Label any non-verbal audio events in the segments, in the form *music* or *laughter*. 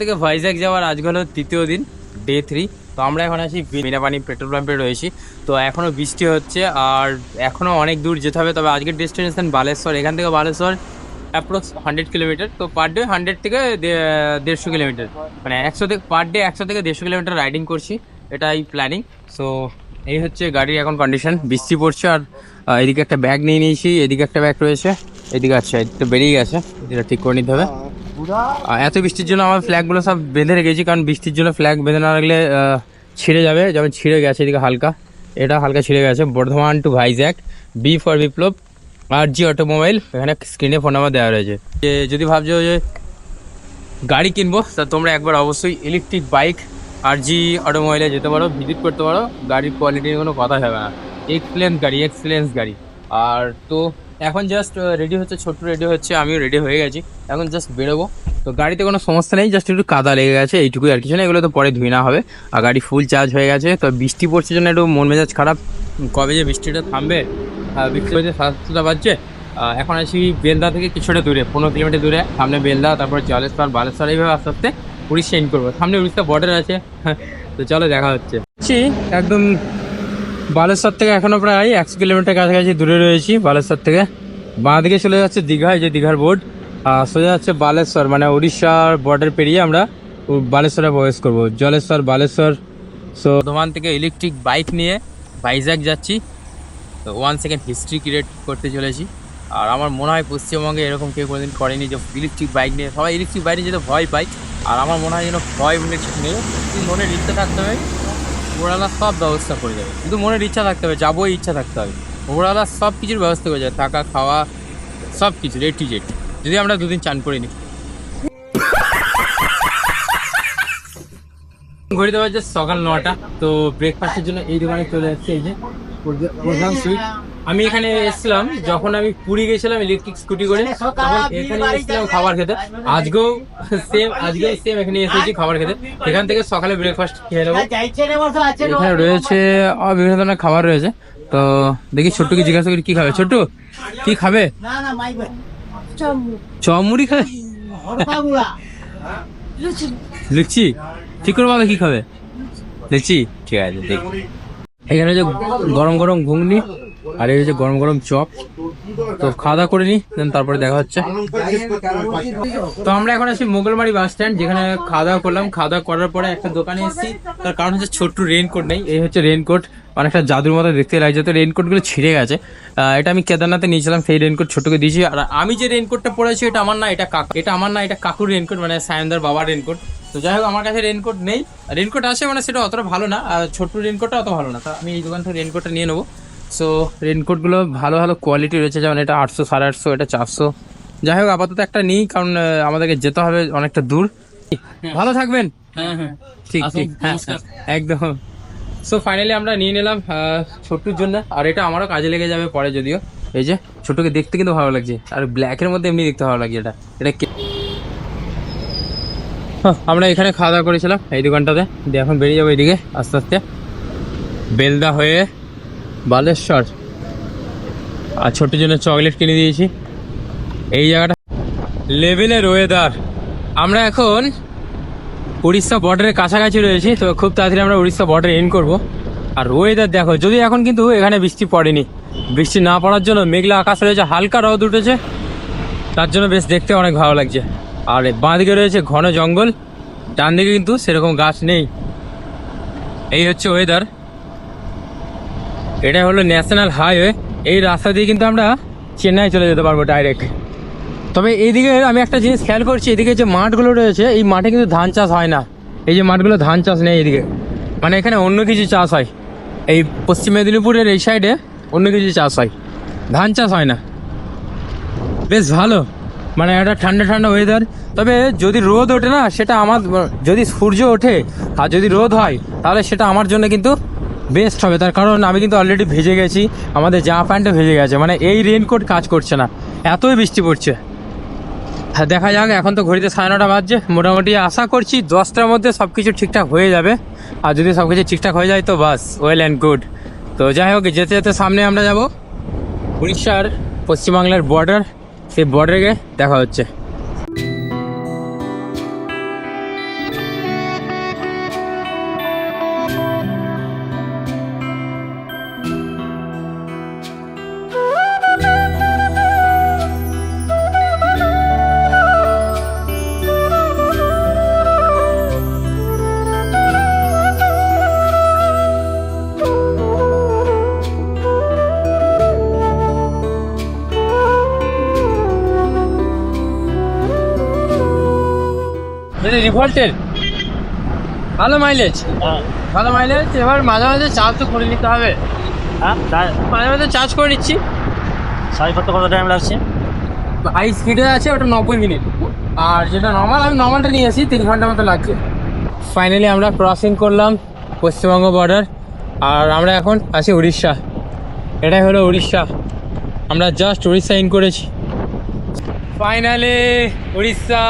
থেকে ভাইজ্যাগ যাওয়ার আজকে হলো তৃতীয় দিন ডে থ্রি তো আমরা এখন আছি মিনাপানি পেট্রোল পাম্পে রয়েছি। তো এখনও বৃষ্টি হচ্ছে আর এখনও অনেক দূর যেতে হবে। তবে আজকের ডেস্টিনেশন বালেশ্বর, এখান থেকে বালেশ্বর অ্যাপ্রক্স হান্ড্রেড কিলোমিটার তো পার ডে হান্ড্রেড থেকে দেড়শো কিলোমিটার মানে একশো থেকে পার ডে একশো থেকে দেড়শো কিলোমিটার রাইডিং করছি, এটাই প্ল্যানিং সো এই হচ্ছে গাড়ির এখন কন্ডিশন বৃষ্টি পড়ছে আর এদিকে একটা ব্যাগ নিয়ে নিয়েছি, এদিকে একটা ব্যাগ রয়েছে, এদিকে আচ্ছা এদিকে বেরিয়ে গেছে, এটা ঠিক করে নিতে হবে। এত বৃষ্টির জন্য আমার ফ্ল্যাগগুলো সব বেঁধে রেখেছি, কারণ বৃষ্টির জন্য ফ্ল্যাগ বেঁধে না রাখলে ছিঁড়ে যাবে, যেমন ছিঁড়ে গেছে এদিকে হালকা। এটা হালকা ছিঁড়ে গেছে। Bardhaman to Vizag B for Biplab R G automobile এখানে স্ক্রিনে ফোন নাম্বার দেওয়া রয়েছে। যে যদি ভাবছ যে গাড়ি কিনবো, তা তোমরা একবার অবশ্যই ইলেকট্রিক বাইক আর জি অটোমোবাইলে যেতে পারো ভিজিট করতে পারো। গাড়ির কোয়ালিটির কোনো কথা হবে না। এক্সিলেন্স গাড়ি এক্সিলেন্স গাড়ি। আর তো এখন জাস্ট রেডি হচ্ছে, ছোট্ট রেডি হচ্ছে, আমিও রেডি হয়ে গেছি। এখন জাস্ট বেরোবো। তো গাড়িতে কোনো সমস্যা নেই জাস্ট একটু কাদা লেগে গেছে, এইটুকুই আর কিছু না এগুলো তো পরে ধুই না হবে। আর গাড়ি ফুল চার্জ হয়ে গেছে, তো বৃষ্টি পড়ছে জন্য একটু মন মেজাজ খারাপ। কবে যে বৃষ্টিটা থামবে বৃষ্টি হচ্ছে সাতটা বাজছে এখন আছি বেলদা থেকে কিছুটা দূরে, পনেরো কিলোমিটার দূরে, সামনে বেলদা, তারপর জলেশ্বর, বালেশ্বর, এইভাবে আস্তে আস্তে উড়িষ্যা এন্ড করব। সামনে উড়িষ্যা বর্ডার আছে, *laughs* তো চলো দেখা হচ্ছে। একদম বালেশ্বর থেকে এখনও প্রায় একশো কিলোমিটার কাছাকাছি দূরে রয়েছি, বালেশ্বর থেকে। বাঁ দিকে চলে যাচ্ছে দীঘা, এই যে দীঘার বোর্ড সোজা হচ্ছে বালেশ্বর মানে উড়িষ্যার বর্ডার পেরিয়ে আমরা বালেশ্বরে প্রবেশ করব। জলেশ্বর, বালেশ্বর সো বর্ধমান থেকে ইলেকট্রিক বাইক নিয়ে ভাইজ্যাক যাচ্ছি। তো ওয়ান সেকেন্ড হিস্ট্রি ক্রিয়েট করতে চলেছি। আর আমার মনে হয় পশ্চিমবঙ্গে এরকম কেউ কোনোদিন করেনি যে ইলেকট্রিক বাইক নিয়ে। সবাই ইলেকট্রিক বাইক নিয়ে যেতে ভয় পায়। আর আমার মনে হয় যেন ভয় কিছু নেই। মনের ইচ্ছা থাকতে হবে ওরালা সব ব্যবস্থা করে যাবে কিন্তু মনের ইচ্ছা থাকতে হবে, যাবোই ইচ্ছা থাকতে হবে। ওরালা সব কিছুর ব্যবস্থা করে যাবে থাকা, খাওয়া সব কিছু এ টু যদি আমরা দুদিন চান করে নিই। ঘড়িতে বাজছে সকাল নটা, তো ব্রেকফাস্টের জন্য এই দোকানে চলে যাচ্ছে এই যে, প্রধান সুইট আমি এখানে এসেছিলাম, যখন আমি পুরী গেছিলাম ইলেকট্রিক স্কুটি করে, তখন এখানে এসেছিলাম খাবার খেতে। আজকেও সেম আজকেও সেম এখানে এসেছি খাবার খেতে। এখান থেকে সকালে ব্রেকফাস্ট খেয়ে নেব। এখানে রয়েছে বিভিন্ন ধরনের খাবার রয়েছে। তো দেখি ছোট্টুকে জিজ্ঞাসা করি, কি খাবে? ছোট্টু, কি খাবে? চমুড়ি খাবে লুচি। ঠিক করে বলো কি খাবে? লুচি? ঠিক আছে দেখ। এখানে যে গরম গরম ঘুগনি আর এই যে গরম গরম চপ। তো খাওয়া দাওয়া করে নি দেন তারপরে দেখা হচ্ছে। তো আমরা এখন আছি মোগলমারি বাস স্ট্যান্ড, যেখানে খাওয়া দাওয়া করলাম। খাওয়া দাওয়া করার পরে একটা দোকানে এসেছি। তার কারণ হচ্ছে ছোট্ট রেনকোট নেই, এই হচ্ছে রেনকোট অনেকটা জাদুর মতো দেখতে লাগছে, তো রেনকোটগুলো ছিঁড়ে গেছে। এটা আমি কেদারনাথে নিয়েছিলাম, সেই রেনকোট ছোটকে দিয়েছি। আর আমি যে রেনকোটটা পরেছি, এটা আমার না, এটা কাকু এটা আমার না, এটা কাকুর রেনকোট মানে সায়নদার বাবার রেনকোট তো যাই হোক, আমার কাছে রেনকোট নেই। রেনকোট আছে মানে সেটা অতটা ভালো না, আর ছোট্ট রেনকোটটা অত ভালো না। তো আমি এই দোকান থেকে রেনকোটটা নিয়ে নেব। সো রেনকোটগুলো ভালো ভালো কোয়ালিটি রয়েছে যেমন এটা আটশো সাড়ে আটশো এটা চারশো। যাই হোক আপাতত একটা নিই কারণ আমাদেরকে যেতে হবে অনেকটা দূর। ভালো থাকবেন? হ্যাঁ হ্যাঁ। ঠিক ঠিক। হ্যাঁ হ্যাঁ, একদম। সো ফাইনালি আমরা নিয়ে নিলাম ছোট্টুর জন্য। আর এটা আমারও কাজে লেগে যাবে পরে যদিও। এই যে ছোট্টকে দেখতে কিন্তু ভালো লাগছে। আর ব্ল্যাকের মধ্যে এমনি দেখতে ভালো লাগছে এটা। এটা হ্যাঁ, আমরা এখানে খাওয়া দাওয়া করেছিলাম এই দোকানটাতে। দিয়ে এখন বেরিয়ে যাব এদিকে আস্তে আস্তে। বেলদা হয়ে বালেশ্বর। আর ছোট্টর জন্য চকলেট কিনে দিয়েছি। এই জায়গাটা লেভেলের ওয়েদার আমরা এখন উড়িষ্যা বর্ডারের কাছাকাছি রয়েছি, তো খুব তাড়াতাড়ি আমরা উড়িষ্যা বর্ডার এন্ড করব। আর ওয়েদার দেখো, যদি এখন কিন্তু এখানে বৃষ্টি পড়েনি, বৃষ্টি না পড়ার জন্য মেঘলা আকাশ রয়েছে, হালকা রোদ উঠেছে, তার জন্য বেশ দেখতে অনেক ভালো লাগছে। আর বাঁ দিকে রয়েছে ঘন জঙ্গল ডান দিকে কিন্তু সেরকম গাছ নেই। এই হচ্ছে ওয়েদার এটা হলো ন্যাশনাল হাইওয়ে এই রাস্তা দিয়ে কিন্তু আমরা চেন্নাই চলে যেতে পারব ডাইরেক্ট তবে এইদিকে আমি একটা জিনিস খেয়াল করছি, এদিকে যে মাঠগুলো রয়েছে, এই মাঠে কিন্তু ধান চাষ হয় না। এই যে মাঠগুলো ধান চাষ নেই এদিকে। মানে এখানে অন্য কিছু চাষ হয়। এই পশ্চিম মেদিনীপুরের এই সাইডে অন্য কিছু চাষ হয়। ধান চাষ হয় না। বেশ ভালো। মানে একটা ঠান্ডা ঠান্ডা ওয়েদার তবে যদি রোদ ওঠে না, সেটা আমার, যদি সূর্য ওঠে, আর যদি রোদ হয়, তাহলে সেটা আমার জন্য কিন্তু বেস্ট হবে। তার কারণ আমি কিন্তু অলরেডি ভেজে গেছি, আমাদের জামা প্যান্টও ভেজে গেছে মানে এই রেনকোট কাজ করছে না। এতই বৃষ্টি পড়ছে। হ্যাঁ দেখা যাক, এখন তো ঘড়িতে সাড়ে নটা বাজছে। মোটামুটি আশা করছি দশটার মধ্যে সব কিছু ঠিকঠাক হয়ে যাবে। আর যদি সব কিছু ঠিকঠাক হয়ে যায় তো বাস ওয়েল অ্যান্ড গুড তো যাই হোক, যেতে যেতে সামনে আমরা যাব উড়িষ্যার পশ্চিমবাংলার বর্ডার সেই বর্ডারে দেখা হচ্ছে। রিভল্টের ভালো মাইলেজ ভালো মাইলেজ এবার মাঝে মাঝে চার্জ তো করে নিতে হবে। হ্যাঁ মাঝে মাঝে চার্জ করে নিচ্ছি। সাড়ে করতে কত টাইম লাগছে? হাই স্পিডে আছে ওটা নব্বই মিনিট আর যেটা নর্মাল আমি নর্মালটা নিয়ে আসি তিন ঘণ্টার মতো লাগছে। ফাইনালি আমরা ক্রসিং করলাম পশ্চিমবঙ্গ বর্ডার আর আমরা এখন আছি উড়িষ্যা। এটাই হলো উড়িষ্যা। আমরা জাস্ট উড়িষ্যা ইন করেছি। Finally Orissa.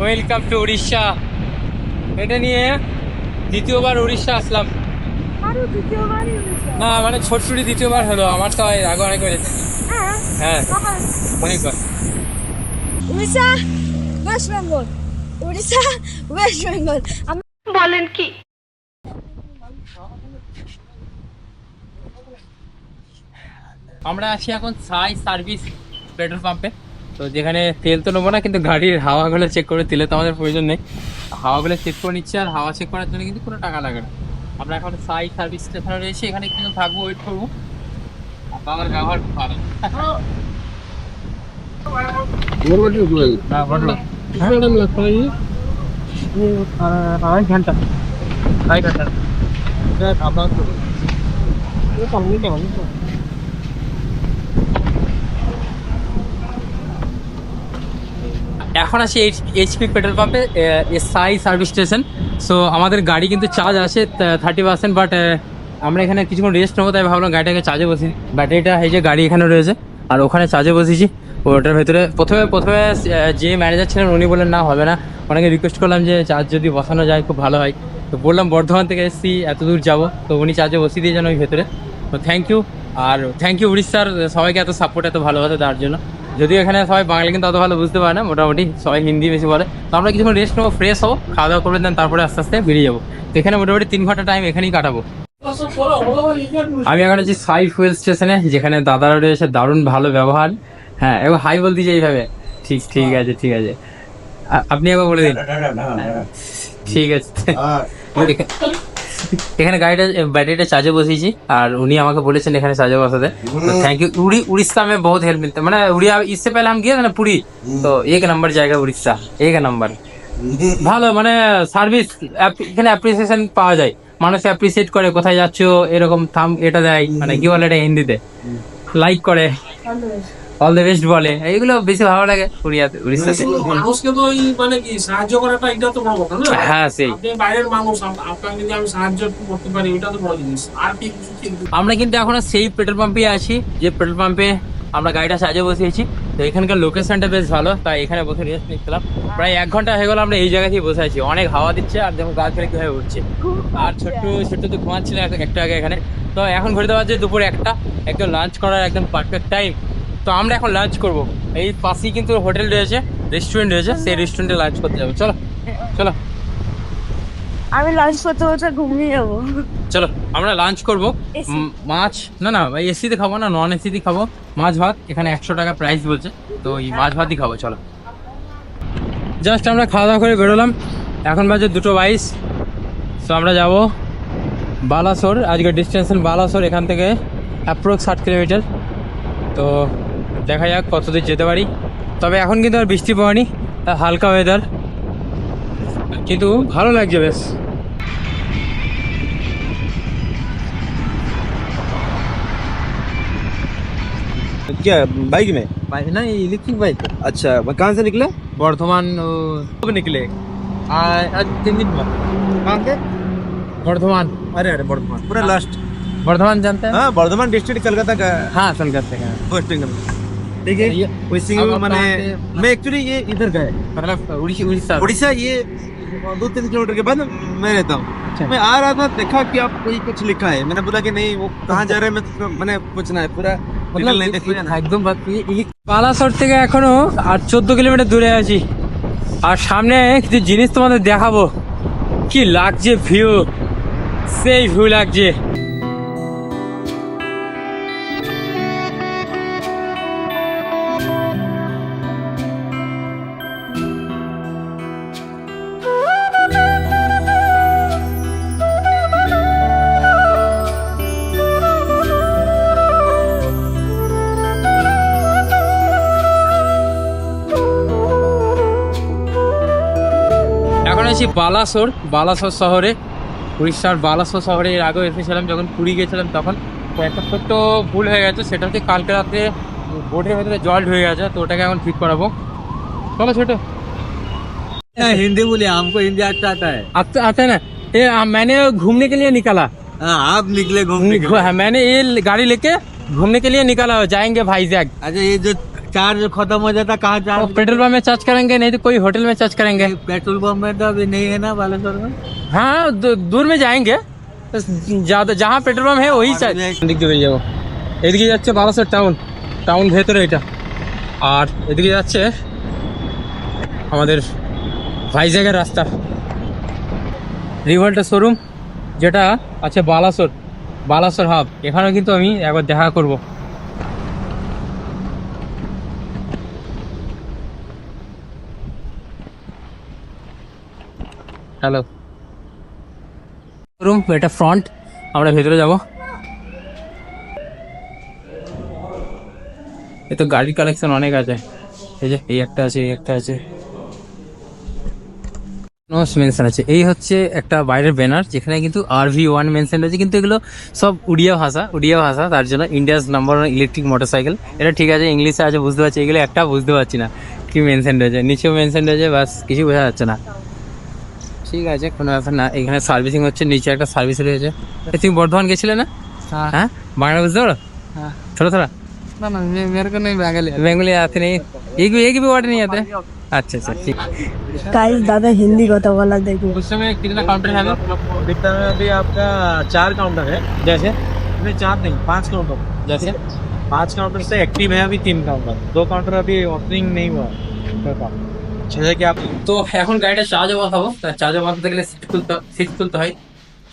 Welcome to Orissa এটা নিয়ে দ্বিতীয়বার উড়িষ্যা আসলাম। আরও দ্বিতীয়বারই হয়েছে না মানে ছোট ছুটি দ্বিতীয়বার হলো আমার তো আগে অনেক হয়েছে। হ্যাঁ হ্যাঁ অনেকবার। উড়িষ্যা ওয়েস্ট বেঙ্গল উড়িষ্যা ওয়েস্ট বেঙ্গল আমি বলেন কি? আমরা আছি এখন সাই সার্ভিস পেট্রোল পাম্পে তো যেখানে তেল তো নেব না কিন্তু গাড়ির হাওয়াগুলো চেক করে তেলে তো আমাদের প্রয়োজন নেই। হাওয়াগুলো চেক করে নিচ্ছে আর হাওয়া চেক করার জন্য কিন্তু কোনো টাকা লাগে না। আমরা এখন সাই সার্ভিস স্টেশনে রয়েছি এখানে কিন্তু থাকব ওয়েট করব। বাবার ব্যবহার ভালো। হ্যাঁ, আড়াই ঘণ্টা। আড়াই ঘণ্টা এখন আছি এইচপি পেট্রোল পাম্পে সাই সার্ভিস স্টেশন সো আমাদের গাড়ি কিন্তু চার্জ আছে থার্টি পার্সেন্ট বাট আমরা এখানে কিছুক্ষণ রেস্ট নেব, তাই ভাবলাম গাড়িটাকে চার্জে বসি। ব্যাটারিটা এই যে গাড়ি এখানে রয়েছে, আর ওখানে চার্জে বসেছি ওটার ভেতরে প্রথমে প্রথমে যে ম্যানেজার ছিলেন, উনি বললেন, না, হবে না। অনেকে রিকোয়েস্ট করলাম যে চার্জ যদি বসানো যায়, খুব ভালো হয়। তো বললাম, বর্ধমান থেকে এসেছি, এত দূর যাব। তো উনি চার্জে বসিয়ে দিয়ে যান ওই ভেতরে। তো থ্যাংক ইউ আর থ্যাংক ইউ উড়িষ্যার সবাইকে এত সাপোর্ট এত ভালোবাসা দেওয়ার জন্য। যদিও এখানে সবাই বাংলা কিন্তু অত ভালো বুঝতে পারে না মোটামুটি সবাই হিন্দি বেশি বলে। তো আমরা কিছুক্ষণ রেস্ট নেব ফ্রেশ হব খাওয়া দাওয়া করবেন দেন তারপরে আস্তে আস্তে বেরিয়ে যাব। তো এখানে মোটামুটি তিন ঘণ্টা টাইম এখানেই কাটাবো। আমি এখন আছি সাই ফুয়েল স্টেশনে যেখানে দাদারা রয়েছে দারুণ ভালো ব্যবহার। হ্যাঁ এবং হাই বলতে চাই এইভাবে। ঠিক ঠিক আছে ঠিক আছে। আপনি একবার বলে দিন। ঠিক আছে। এখানে গাড়িটা ব্যাটারিটা চার্জে বসিয়েছি আর উনি আমাকে বলেছেন এখানে চার্জে বসাতে थैंक यू उड़ी उड़ीसा में बहुत हेल्प मिलता है मैंने उड़िया इससे पहले हम गए थे ना पुरी तो एक नंबर जाएगा उड़ीसा एक नंबर ভালো মানে সার্ভিস এখানে অ্যাপ্রিসিয়েশন পাওয়া যায় মানুষ অ্যাপ্রিসিয়েট করে কোথায় যাচ্ছ এরকম থাম এটা দেয় মানে কি বলে এটা হিন্দিতে লাইক করে অল দ্য বেস্ট বলে। এইগুলো বেশি ভালো লাগে উড়িয়াতে উড়িষ্যাতে। মানুষকে তো মানে কি সাহায্য করাটা এটা তো বড় কথা না? হ্যাঁ সেই। বাইরের মানুষ আপনাকে যদি আমি সাহায্য করতে পারি এটা তো বড় জিনিস। আর কি কিছু আমরা কিন্তু এখন সেই পেট্রোল পাম্পে আছি যে পেট্রোল পাম্পে আমরা গাড়িটা সাজে বসিয়েছি। তো এখানকার লোকেশনটা বেশ ভালো তাই এখানে বসে রেস্ট নিচ্ছিলাম। প্রায় এক ঘণ্টা হয়ে গেল আমরা এই জায়গাতেই বসে আছি। অনেক হাওয়া দিচ্ছে আর দেখো গাছ ফেলে কীভাবে উঠছে আর ছোট্ট ছোট্ট তো ঘুমাচ্ছিল একটা আগে এখানে। তো এখন ঘুরতে পারছে দুপুর একটা। একদম লাঞ্চ করার একদম পারফেক্ট টাইম তো আমরা এখন লাঞ্চ করব। এই পাশেই কিন্তু হোটেল রয়েছে রেস্টুরেন্ট রয়েছে সেই রেস্টুরেন্টে লাঞ্চ করতে যাব। চলো চলো। আমি লাঞ্চ করতে করতে ঘুমিয়ে যাব। চলো আমরা লাঞ্চ করব। মাছ না না এসিতে খাব না নন এসিতে খাব। মাছ ভাত এখানে একশো টাকা প্রাইস বলছে। তো এই মাছ ভাতই খাব চলো। জাস্ট আমরা খাওয়া দাওয়া করে বেরোলাম। এখন বাজে দুটো বাইশ। তো আমরা যাব বালাসোর আজকে ডিস্টেন্সন বালাসোর এখান থেকে অ্যাপ্রক্স ষাট কিলোমিটার তো দেখা যাক কত দূর যেতে পারি তবে এখন কিন্তু আর বৃষ্টি পড়েনি আহ, হালকা ওয়েদার কিন্তু ভালো লাগছে বেশ क्या बाइक में बाइक ना इलेक्ट्रिक बाइक अच्छा वह कहाँ से निकले বর্ধমান ও कब निकले আর আজ তিন দিন बाद कहाँ के বর্ধমান अरे अरे बर्धमान पूरा लास्ट বর্ধমান জানতে हैं हाँ बर्धमान डिस्ट्रिक्ट कलकत्ता का हाँ कलकत्ता से हैं पोस्टिंग ठीक है ये- वैसे अब ही आप मैंने कहाँ से- मैं एक्चुअली ये इधर का है मतलब उड़ीसा उड़ीसा उड़ीसा ये दो तीन किलोमीटर के बाद मैं रहता हूँ अच्छा। मैं आ रहा था देखा कि आप कोई कुछ लिखा है मैंने बोला कि नहीं वो कहाँ जा रहे हैं मैं तो- मैंने पूछना है पूरा मतलब नहीं देखा ना একদম পালাসর থেকে এখনো আর চোদ্দ কিলোমিটার দূরে আছি আর সামনে কিছু জিনিস তোমাদের দেখাবো কি লাগছে ভিউ সেই ভিউ লাগছে এখন আছি বালাসোর বালাসোর শহরে উড়িষ্যার বালাসোর শহরে এর আগেও এসেছিলাম যখন পুরী গেছিলাম তখন তো একটা ছোট্ট ভুল হয়ে গেছে সেটা হচ্ছে কালকে রাত্রে বোটের ভেতরে জল ঢুকে গেছে তো ওটাকে এখন ঠিক করাবো চলো ছোট हिंदी बोलिए हमको हिंदी अच्छा आता है आता आता है ना ये आ, मैंने घूमने के लिए निकाला हाँ, आप निकले घूमने के लिए। हाँ, मैंने ये गाड़ी लेके घूमने के लिए निकाला जाएंगे भाई जैक अच्छा ये जो चार्ज खत्म हो जाता कहाँ तो चार्ज पेट्रोल पंप में चार्ज करेंगे नहीं तो कोई होटल में चार्ज करेंगे पेट्रोल पंप में तो अभी नहीं है ना बालेश्वर में हाँ दू- दूर में जाएंगे बस ज्यादा जहाँ पेट्रोल पंप है वही চার্জ দিক দিয়ে যাবো এদিকে যাচ্ছে বালাসোর টাউন টাউন ভেতরে এটা আর এদিকে যাচ্ছে আমাদের ভাইজ্যাগের রাস্তা রিভল্টা শোরুম যেটা আছে বালাসোর বালাসোর হাব এখানেও কিন্তু আমি একবার দেখা করব হ্যালো রুম এটা ফ্রন্ট আমরা ভেতরে যাব। এ তো গাড়ির কালেকশন অনেক আছে। এই যে, এই একটা আছে, এই একটা আছে। নোস মেনশন আছে। এই হচ্ছে একটা বাইরের ব্যানার যেখানে কিন্তু আর ভি ওয়ান মেনশন রয়েছে কিন্তু এগুলো সব উড়িয়া ভাষা উড়িয়া ভাষা। তার জন্য ইন্ডিয়াস নাম্বার ইলেকট্রিক মোটরসাইকেল এটা ঠিক আছে ইংলিশে আছে, বুঝতে পারছি। এগুলো একটা বুঝতে পারছি না। কি মেনশন রয়েছে নিচেও মেনশন রয়েছে বাস, কিছু বোঝা যাচ্ছে না। ঠিক আছে কোনো ব্যাপার না এখানে সার্ভিসিং হচ্ছে নিচে একটা সার্ভিস রয়েছে এ, তুমি বর্ধমান গেছিলে না হ্যাঁ বাংলা বুঝতে পারো थोड़ा थोड़ा ना ना मेरे को नहीं बैगल बेंगली आते नहीं एक भी एक भी वर्ड नहीं आते अच्छा अच्छा ठीक गाइस दादा हिंदी কথা বলা দেখো उस समय कितना काउंटर है दिखता है अभी आपका चार काउंटर है जैसे नहीं चार नहीं पांच काउंटर जैसे पांच काउंटर से एक्टिव है अभी तीन काउंटर दो काउंटर अभी ओपनिंग नहीं हुआ সেটা কি তো এখন গাড়িটা চার্জে বসাবো। চার্জও বসাতে গেলে সিট তুলতে সিট তুলতে হয়।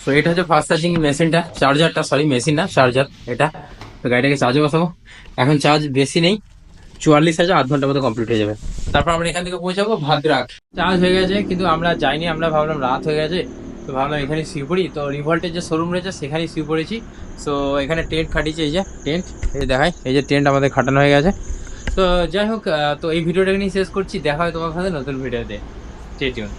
তো এটা হচ্ছে ফাস্ট চার্জিং মেশিনটা চার্জারটা সরি মেশিন না চার্জার এটা। তো গাড়িটাকে চার্জও বসাবো। এখন চার্জ বেশি নেই, চুয়াল্লিশ হাজার আধ ঘণ্টার মধ্যে কমপ্লিট হয়ে যাবে। তারপর আমরা এখান থেকে পৌঁছাবো ভাদ্রাক। চার্জ হয়ে গেছে, কিন্তু আমরা যাইনি, আমরা ভাবলাম রাত হয়ে গেছে। তো ভাবলাম এখানে শুয়ে পড়ি। তো রিভল্টের যে শোরুম রয়েছে, সেখানেই শুয়ে পড়েছি। সো এখানে টেন্ট খাটিয়েছি, এই যে টেন্ট এই যে দেখাই, এই যে টেন্ট আমাদের খাটানো হয়ে গেছে। তো যাই হোক তো এই ভিডিওটাকে নিয়ে শেষ করছি। দেখা হয় তোমার সাথে নতুন ভিডিওতে। Stay tune